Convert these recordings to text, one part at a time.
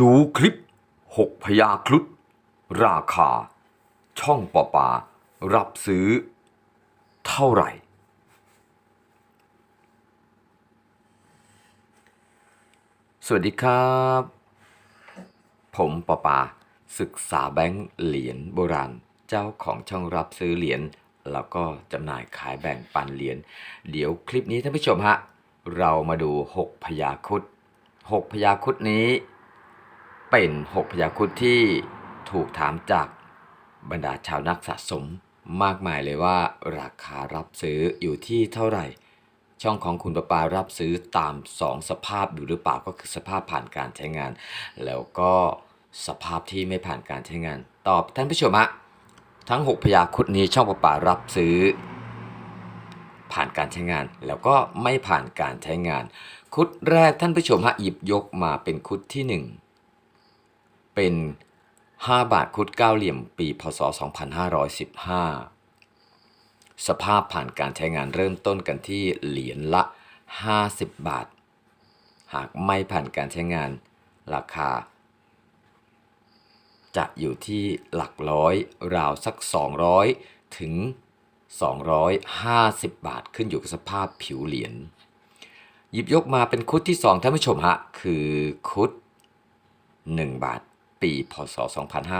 ดูคลิปหกพยาคลุดราคา ช่องปอปา รับซื้อ เท่าไหร่ สวัสดีครับ ผมปอปา ศึกษาแบงค์เหรียญโบราณ เจ้าของช่องรับซื้อเหรียญแล้วก็จำหน่ายขายแบ่งปันเหรียญเดี๋ยวคลิปนี้ท่านผู้ชมฮะ เรามาดู 6 พยาครุด6พยาครุดนี้ เป็น6พยาครุดที่ถูกถามจากบรรดาชาวนักสะสมมากมายเลยว่าราคารับซื้ออยู่ที่เท่าไหร่ ช่องของคุณประปารับซื้อตาม 2 สภาพอยู่หรือเปล่าก็คือสภาพผ่านการใช้งาน แล้วก็สภาพที่ไม่ผ่านการใช้งาน ตอบท่านผู้ชมฮะทั้ง 6 พยาคุดนี้ช่องประปารับซื้อ ผ่านการใช้งาน แล้วก็ไม่ผ่านการใช้งาน คุดแรกท่านผู้ชมฮะหยิบยกมาเป็นคุดที่ 1 เป็น 5 บาทคุดเก้าเหลี่ยมปีพศ 2515 สภาพผ่านการใช้งานเริ่มต้นกันที่เหรียญละ 50 บาท หากไม่ผ่านการใช้งานราคา จะอยู่ที่หลักร้อยราวสัก 200 ถึง 250 บาทขึ้นอยู่กับสภาพผิวเหรียญหยิบยกมาเป็นคุดที่ 2 ท่านผู้ชมฮะ คือคุด 1 บาท ปี พศ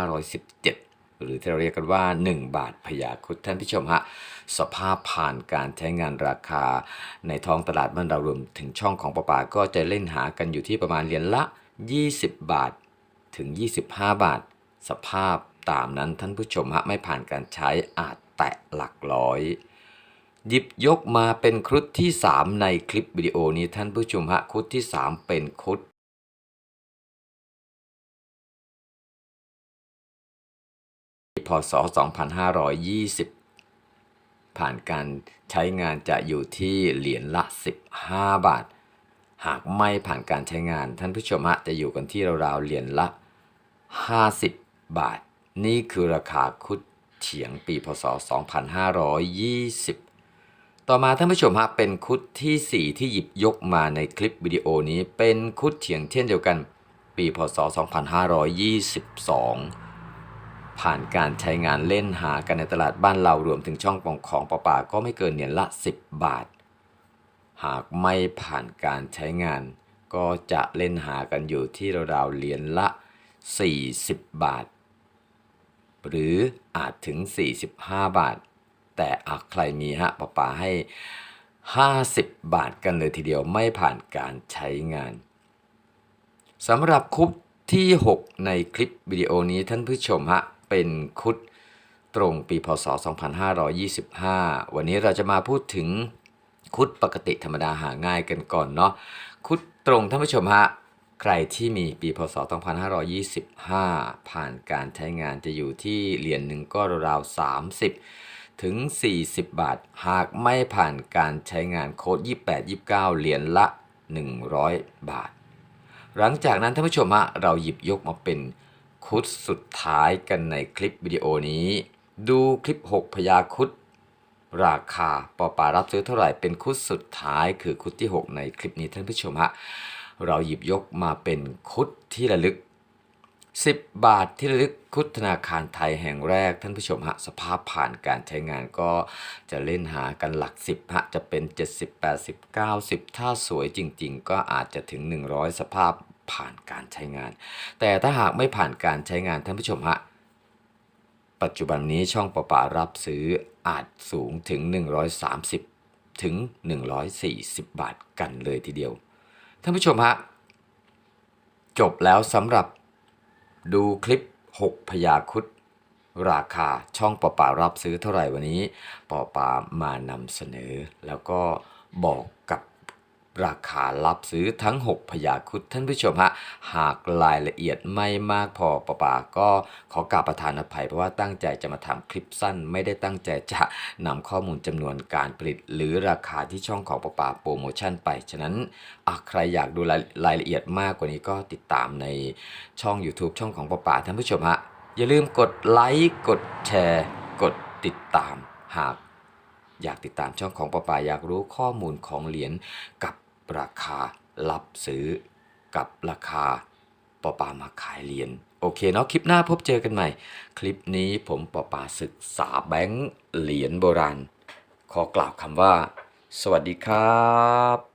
2517 หรือที่เราเรียกกันว่า 1 บาทพยาคุดท่านผู้ชมฮะ สภาพผ่านการใช้งานราคาในท้องตลาดบ้านเรารวมถึงช่องของประปาก็จะเล่นหากันอยู่ที่ประมาณเหรียญละ 20 บาทถึง 25 บาท สภาพตามนั้นท่านผู้ชมฮะไม่ผ่านการใช้อาจแตะหลักร้อยหยิบยกมาเป็นครุฑที่ 3 ในคลิปวิดีโอนี้ท่านผู้ชมฮะครุฑที่ 3 เป็นครุฑ พศ 2520 ผ่านการใช้งานจะอยู่ที่เหรียญละ 15 บาท หากไม่ผ่านการใช้งานท่านผู้ชมฮะจะอยู่กันที่ราวๆเหรียญละ 50 บาท นี่คือราคาคุดเฉียงปีพศ 2520 ต่อมาท่านผู้ชมฮะเป็นคุดทีสี่4 ที่หยิบยกมาในคลิปวิดีโอนี้เป็นคุดเฉียงเช่นเดียวกัน ปีพศ 2522 ผ่านการใช้งานเล่นหากันในตลาดบ้านเรารวมถึงช่องปองของประปาก็ไม่เกินเหรียญละ 10 บาท หากไม่ผ่านการใช้งาน ก็จะเล่นหากันอยู่ที่ราวๆเหรียญละ 40 บาท หรืออาจถึง 45 บาท แต่อาใครมีฮะป้าป๋าให้ 50 บาทกันเลยทีเดียวไม่ผ่านการใช้งานสำหรับคุดที่ 6 ในคลิปวิดีโอนี้ท่านผู้ชมฮะ เป็นคุดตรงปีพศ 2525 วันนี้เราจะมาพูดถึงคุดปกติธรรมดาหาง่ายกันก่อนเนาะคุดตรงท่านผู้ชมฮะใครที่มีปีพศ 2525 ผ่านการใช้งานจะอยู่ที่เหรียญหนึ่งก็ราวๆ30 ถึง 40 บาท หากไม่ผ่านการใช้งานโค้ด 28 29 เหรียญละ 100 บาท หลังจากนั้นท่านผู้ชมฮะเราหยิบยกมาเป็น คุดสุดท้ายกันในคลิปวิดีโอนี้ ดูคลิป 6 พยาคุดราคาปอปารับซื้อเท่าไหร่เป็นคุดสุดท้ายคือคุดที่ 6 ในคลิปนี้ท่านผู้ชมฮะเราหยิบยกมาเป็นคุดที่ระลึก 10 บาทที่ระลึกคุดธนาคารไทยแห่งแรกท่านผู้ชมฮะสภาพผ่านการใช้งานก็จะเล่นหากันหลัก 10ฮะจะเป็น 70 80 90 ถ้าสวยจริง ๆ ก็อาจจะถึง 100 สภาพ ผ่านการใช้งาน แต่ถ้าหากไม่ผ่านการใช้งานท่านผู้ชมฮะปัจจุบันนี้ช่องประปารับซื้ออาจสูงถึง 130 ถึง 140 บาทกันเลยทีเดียว ท่านผู้ชมฮะจบแล้วสำหรับดูคลิป 6 พยาคุดราคาช่องปอป่ารับซื้อเท่าไหร่วันนี้ปอป่ามานำเสนอ แล้วก็บอกกับ ราคารับซื้อทั้ง 6 พยาคุดท่านผู้ชมฮะ หากรายละเอียดไม่มากพอปอป่าก็ขอกราบประทานอภัยเพราะว่าตั้งใจจะมาทำคลิปสั้น ไม่ได้ตั้งใจจะนำข้อมูลจำนวนการผลิต หรือราคาที่ช่องของปอป่าโปรโมชั่นไป ฉะนั้นใครอยากดูรายรายละเอียดมากกว่านี้ก็ติดตามในช่อง YouTube ช่องของปอป่าท่านผู้ชมฮะ อย่าลืมกดไลค์กดแชร์ กดติดตามหากอยากติดตามช่องของปอปาอยากรู้ข้อมูลของเหรียญกับ ราคารับซื้อ กับราคาปอปามาขายเหรียญโอเคเนาะคลิปหน้าพบเจอกันใหม่ คลิปนี้ผมปอปาศึกษาแบงค์เหรียญโบราณ ขอกล่าวคำว่า สวัสดีครับ